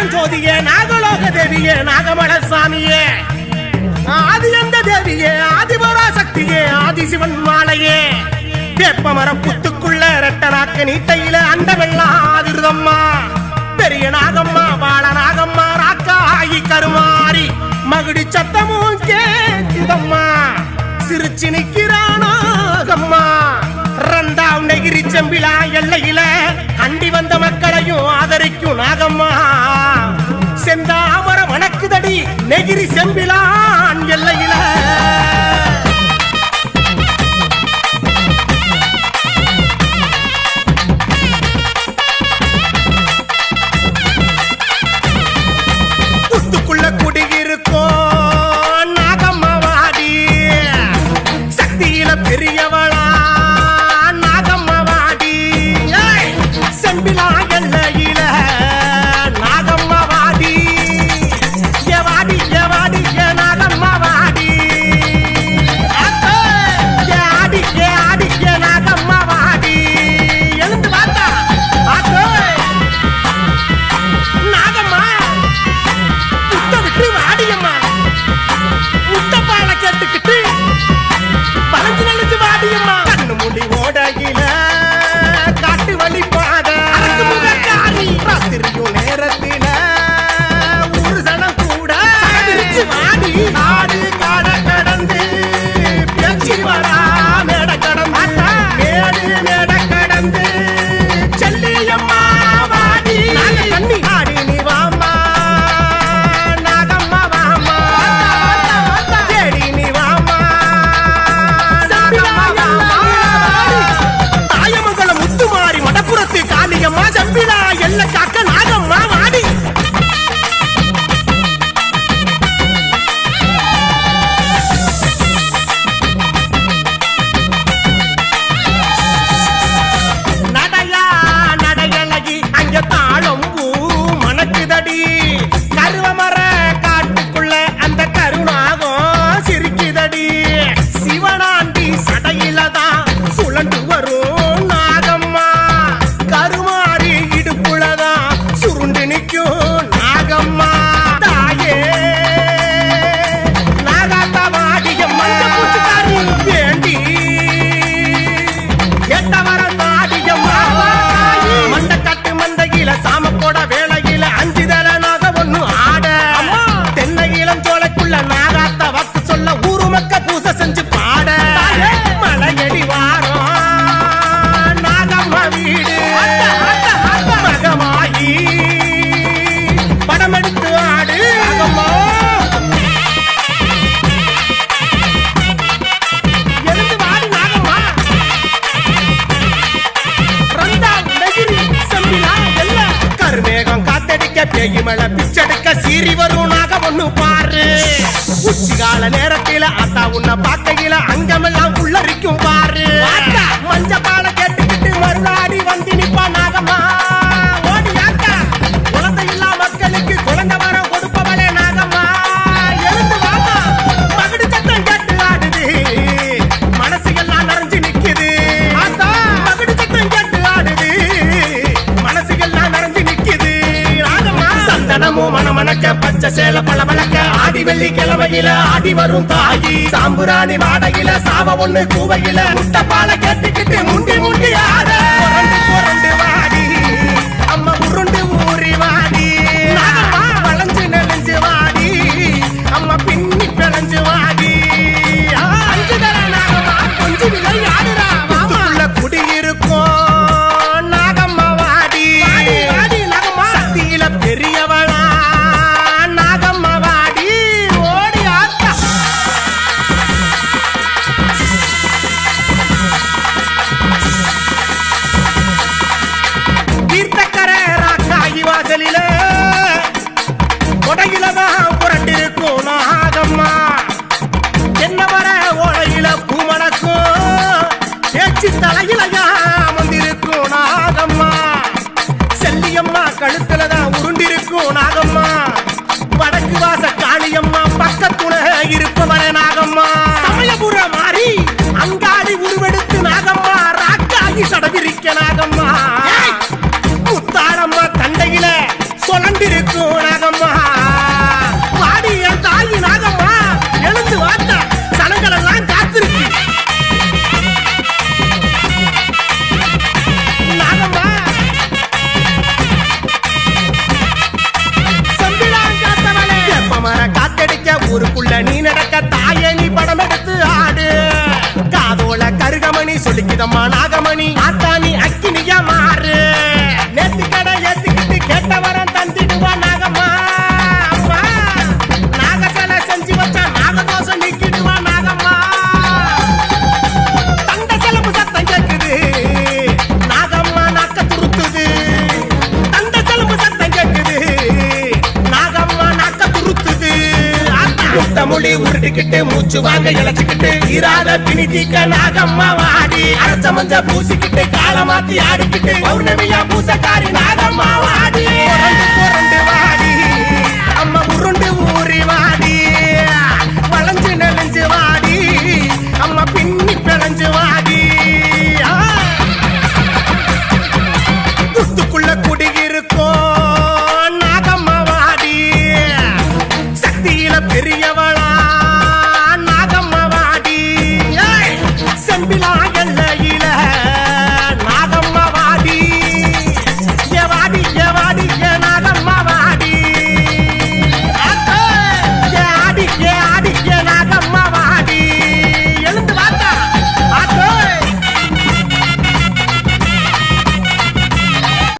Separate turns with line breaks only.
பரஞ்சோதியே நாகலோக தேவியே நாகமல சாமியே ஆதி ஆதியந்த தேவியே ஆதிபரா சக்தியே ஆதிசிவன் மாலையே. வேப்பமர புத்துக்குள்ள ரெட்டராக்க நீட்டையில அந்த வெள்ளா ஆதிருதம்மா. பெரிய நாகம்மா வாழ நாகம்மா ராக்கா ஆகி கருமாறி. மகுடி சத்தமும் கேக்குதம்மா. சிரிச்சு நிக்கிறானாகம்மா ரந்தா நெகிரி செம்பிலா எல்லையில அண்டி வந்த மக்களையும் ஆதரிக்கும் நாகம்மா. செந்தாமர வணக்குதடி நெகிரி செம்பிலான் எல்லையில. ละนะ காகம் காத்தடிக்க பேய் பிச்சடிக்க சீறி வரும் நாக ஒண்ணு பாரு. உச்சி கால நேரத்தில அத்தா உன்னை பார்க்கையில அங்கமெல்லாம் உள்ளரிக்கும் பாரு. மஞ்ச பாலை கேட்டுக்கிட்டு மறுநாடி வந்து நிப்பா நாகமா சேல பல வழக்க. ஆடி வெள்ளி கிழமையில ஆடி வரும் தாயி. சாம்புராணி வாடகையில சாவ ஒண்ணு கூவையில முட்டை கேட்டுக்கிட்டு முண்டி நீ தாயே நீ படம் எடுத்து ஆடு. காதோல கருகமணி சொல்லிக்கிதம்மா நாகமணி ஆத்தானி அக்கினியா மாறு. இழைச்சிக்கிட்டு மூச்சு வாங்க இழைச்சிக்கிட்டு தீராத பிணி தீக்க நாகம்மா வாடி. அரைச்ச மஞ்ச பூசிக்கிட்டு காலமாத்தி ஆடிக்கிட்டு பௌர்ணமியா பூசக்காரி நாகம்மா வாடி.